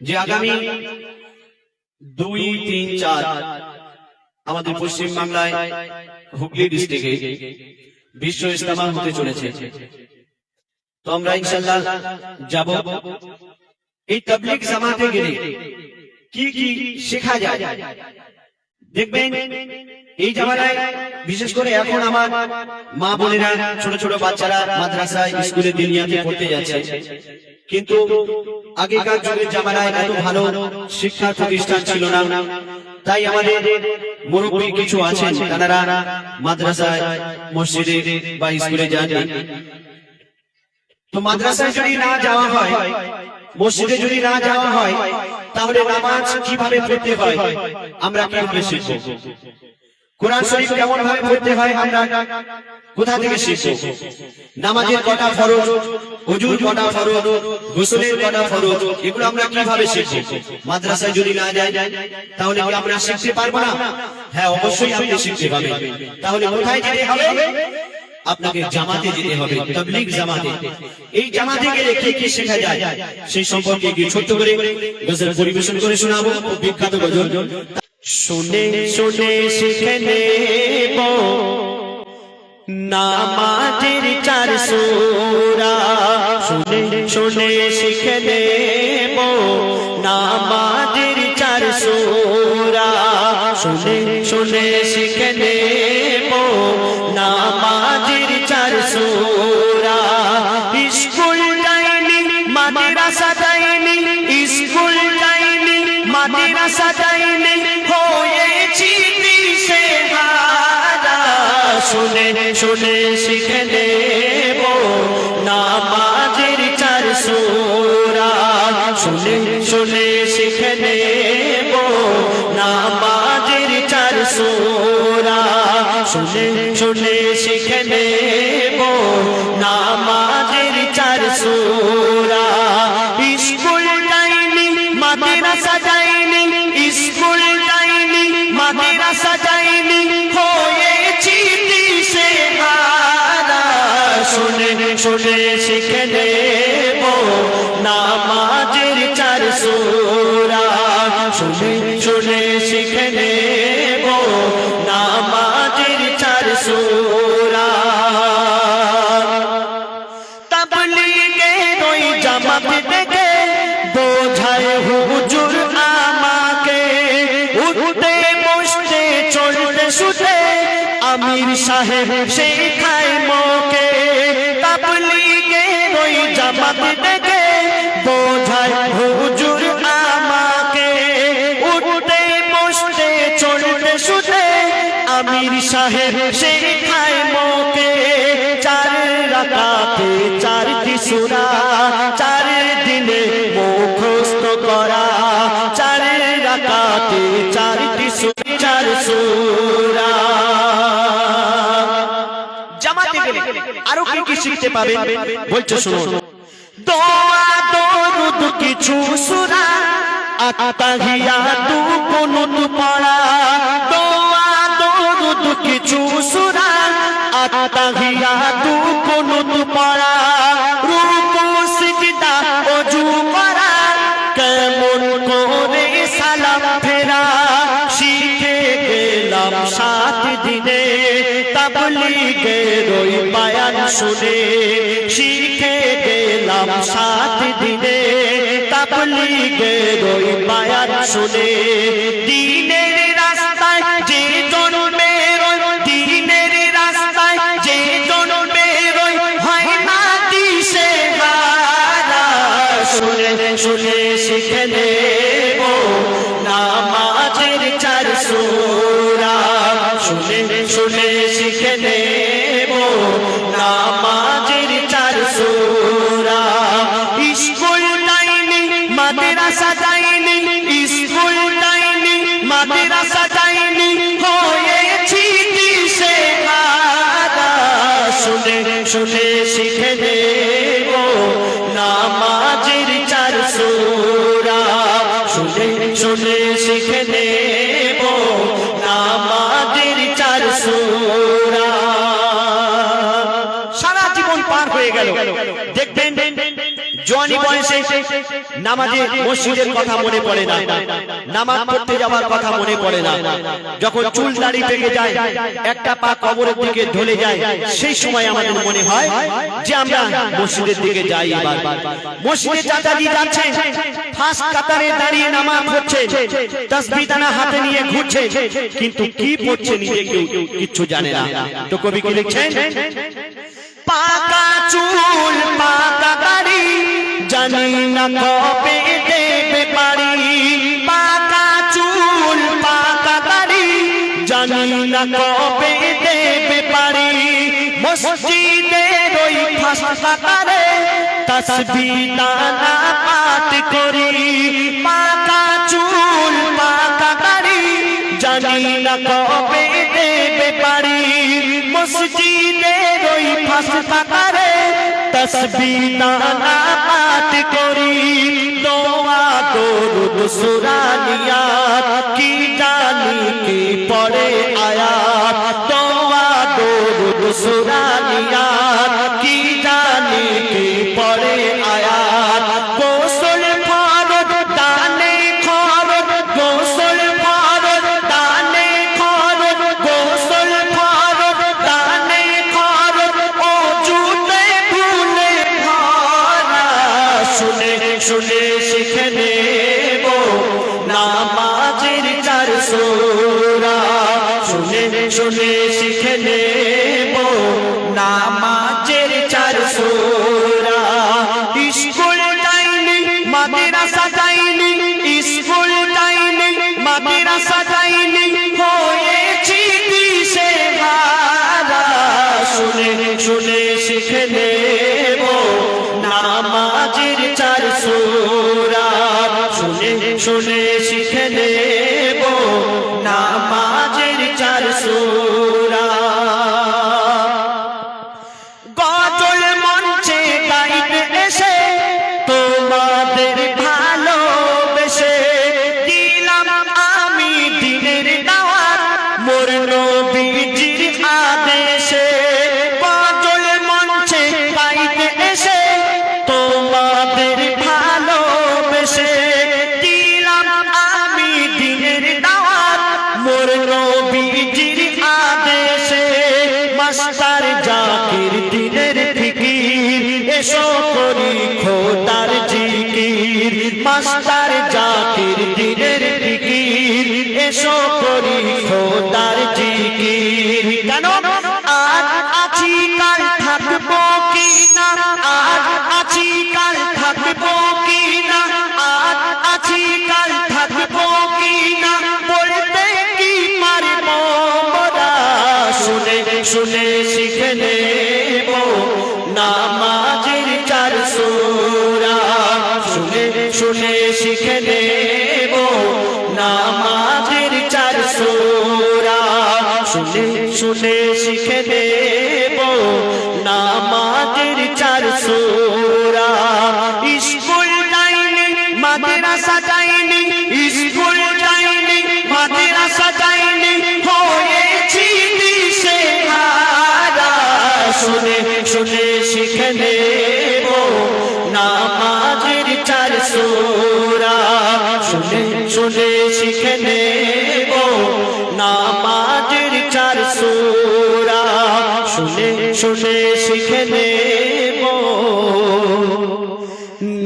যে আগামী দুই, তিন, চার আমাদের পশ্চিম বাংলায় হুগলি ডিস্ট্রিক্টে বিশ্ব ইস্তেমা হতে চলেছে। তো আমরা ইনশাল্লাহ যাব। এই তাবলিগ জামাতে গেলে কি কি শেখা যায়? দেখবেন এই জামানায় বিশেষ করে এখন আমার মা বোনেরা, ছোট ছোট বাচ্চারা মাদ্রাসায়, স্কুলে দিনিয়াতে পড়তে যাচ্ছে। কিন্তু আগেকার যুগের জামানায় এত ভালো শিক্ষা প্রতিষ্ঠান ছিল না। তাই আমাদের মুরব্বী কিছু আছেন, তারা মাদ্রাসায়, মসজিদে বা স্কুলে যান তো মাদ্রাসায় যদি না যাওয়া হয়, মসজিদে যদি না যাওয়া হয়, তাহলে নামাজ কীভাবে পড়তে হয়? আমরা কীভাবে শিখব? কোরআন শরীফ কেমন ভাবে পড়তে হয় আমরা কোথা থেকে শিখব? নামাজের কটা ফরজ? হুজুর কটা ফরজ? গোসলের কটা ফরজ? এগুলো আমরা কীভাবে শিখব? মাদ্রাসায় যদি না যাই তাহলে কি আমরা শিখতে পারব না? হ্যাঁ অবশ্যই আপনি শিখতে পারবেন তাহলে কোথায় যেতে হবে? আপনাকে জামাতে যেতে হবে তবলিগ জামাতে। এই জামাতে গেলে কি কি শেখা যায়? সেই সম্পর্কে কি ছোট্ট করে গজল পরিবেশন করে শোনাবো। বিখ্যাত গজল। শুনে শুনে শিখে নেব। নামাজের চার সুরা। শুনে শুনে শিখে নেব। নামাজের চার সুরা। শুনে শুনে শিখে নেব। শুনে শিখে নেব। নামাজের চার সুরা শুনে শুনে শিখে নেব। নামাজের চার সুরা শুনে শুনে শিখে নেব। নামাজের চার সুরা। স্কুল যাইনি মাদ্রাসা যাইনি শুনে শিখে নেব। নামাজের চার সুরা। শুনে শুনে শিখে নেব। নামাজের চার সুরা। তাবলিগের ওই জামাত দেখে বোঝায় হুজুর আমাকে। উঠতে, বসতে, চলতে, শুতে আমির সাহেব মোকে। বোঝায় হুজুর আমাকে। উঠতে, বসতে, চলতে, শুতে আমির সাহেব মোকে। চার সুরা, চার দিনে করা। চার সুরা চার সুরা। আরও কি শিখতে পাবে? বলছো, শুনুন। দোয়া, দরুদ কিছু সুরা আতাহিয়া তু কুনুত পড়া। দোয়া, দরুদ কিছু সুরা আতাহিয়া তু কুনুত পড়া। রুকু, সিজদা ওযু করা, কেমন করে সালাম ফেরা। শিখে গেলাম সাত দিনে, তাবলিগের ওই বায়ান শুনে। শিখে গেলাম সাত দিনে তাবলিগের রই বায়ান শুনে। দিনের রাস্তায় যে জন্মে দিনের রাস্তায় যে জন্মে হয় না দিশে শুনে শুনে শিখে যাইনি নামাজে মসজিদের কথা মনে পড়ে না। নামাজ পড়তে যাওয়ার কথা মনে পড়ে না। যখন চুল দাড়ি পেকে যায়, একটা পা কবরের দিকে ঢলে যায়, সেই সময় আমাদের মনে হয় যে আমরা মসজিদের দিকে যাই এবার। মসজিদে চাচাজি যাচ্ছেন ফার্স্ট কাতারে দাঁড়িয়ে নামাজ পড়ছে তসবিহ দানা হাতে নিয়ে ঘুরছে কিন্তু কি পড়ছে নিজে কেউ কিচ্ছু জানে না। তো কবি কি লিখছেন? পাকা চুল দাড়ি জানি না কবে দেবে পারি পাকা চুল, পাকা দাড়ি। জানি না কবে দেবে পারি মসজিদের ওই ফাঁসা কাতারে তসবি দানা পাঠ করি। পাকা চুল, পাকা দাড়ি। জানি না কবে দেবে পারি মসজিদের ওই ফাঁসা কাতারে তসবি দানা দরুদ সুরানিয়াত কি জানি কি পড়ে আয়া তোমা দরুদ সুরানিয়া কি জানি কি পড়ে আয়াত? সোরা। শুনে শুনে শিখে নেব নামাজের চার সুরা। স্কুল যাইনি মাদ্রাসা যাইনি স্কুল যাইনি মাদ্রাসা যাইনি হয়েছি ফিকির এসো শুনে শিখে নেব সোরা। শুনে শুনে শিখে নেব নামাজের চার সুরা। শুনে শুনে শিখে নেব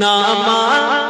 নামাজ